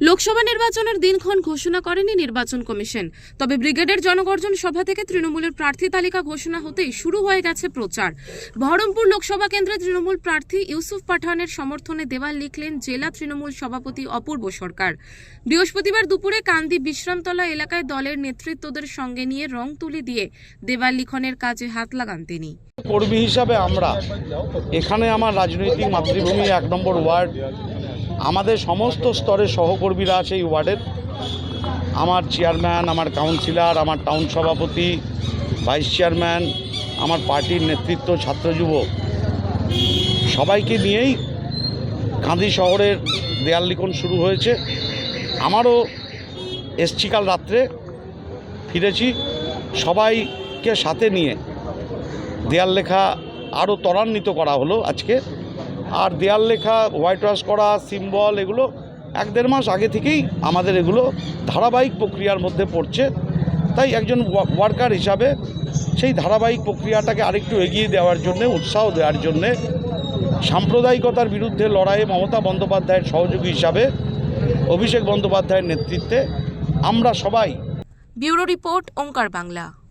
লোকসভা নির্বাচনের দিনক্ষণ ঘোষণা করেনি নির্বাচন কমিশন। তবে ব্রিগেডের জনগর্জন সভা থেকে তৃণমূলের প্রার্থী তালিকা ঘোষণা হতেই শুরু হয়ে গেছে প্রচার। বহরমপুর লোকসভা কেন্দ্রে তৃণমূল প্রার্থী ইউসুফ পাঠানের সমর্থনে দেওয়াল লিখলেন জেলা তৃণমূল সভাপতি অপূর্ব সরকার। বৃহস্পতিবার দুপুরে কান্দি বিশ্রামতলা এলাকায় দলের নেতৃত্বদের সঙ্গে নিয়ে রং তুলি দিয়ে দেওয়াল লিখনের কাজে হাত লাগান তিনি। কর্মী হিসাবে আমরা এখানে আমার রাজনৈতিক মাতৃভূমি এক নম্বর ওয়ার্ড আমাদের সমস্ত স্তরের সহকর্মীরা আছে এই ওয়ার্ডের। আমার চেয়ারম্যান, আমার কাউন্সিলর, আমার টাউন সভাপতি, ভাইস চেয়ারম্যান, আমার পার্টির নেতৃত্ব, ছাত্র যুব। সবাইকে নিয়েই কাঁদি শহরের দেয়াল লিখন শুরু হয়েছে। আমারও এসছি কাল রাত্রে, ফিরেছি। সবাইকে সাথে নিয়ে দেয়াল লেখা আরও ত্বরান্বিত করা হলো আজকে। আর দেয়াল লেখা হোয়াইট ওয়াশ করা সিম্বল এগুলো এক দেড় মাস আগে থেকেই আমাদের এগুলো ধারাবাহিক প্রক্রিয়ার মধ্যে পড়ছে। তাই একজন ওয়া- ওয়ার্কার হিসাবে সেই ধারাবাহিক প্রক্রিয়াটাকে আরেকটু এগিয়ে দেওয়ার জন্যে, উৎসাহ দেওয়ার জন্যে সাম্প্রদায়িকতার বিরুদ্ধে লড়াইয়ে মমতা বন্দ্যোপাধ্যায়ের সহযোগী হিসাবে অভিষেক বন্দ্যোপাধ্যায়ের নেতৃত্বে আমরা সবাই ব্যুরো রিপোর্ট, ওঙ্কার বাংলা।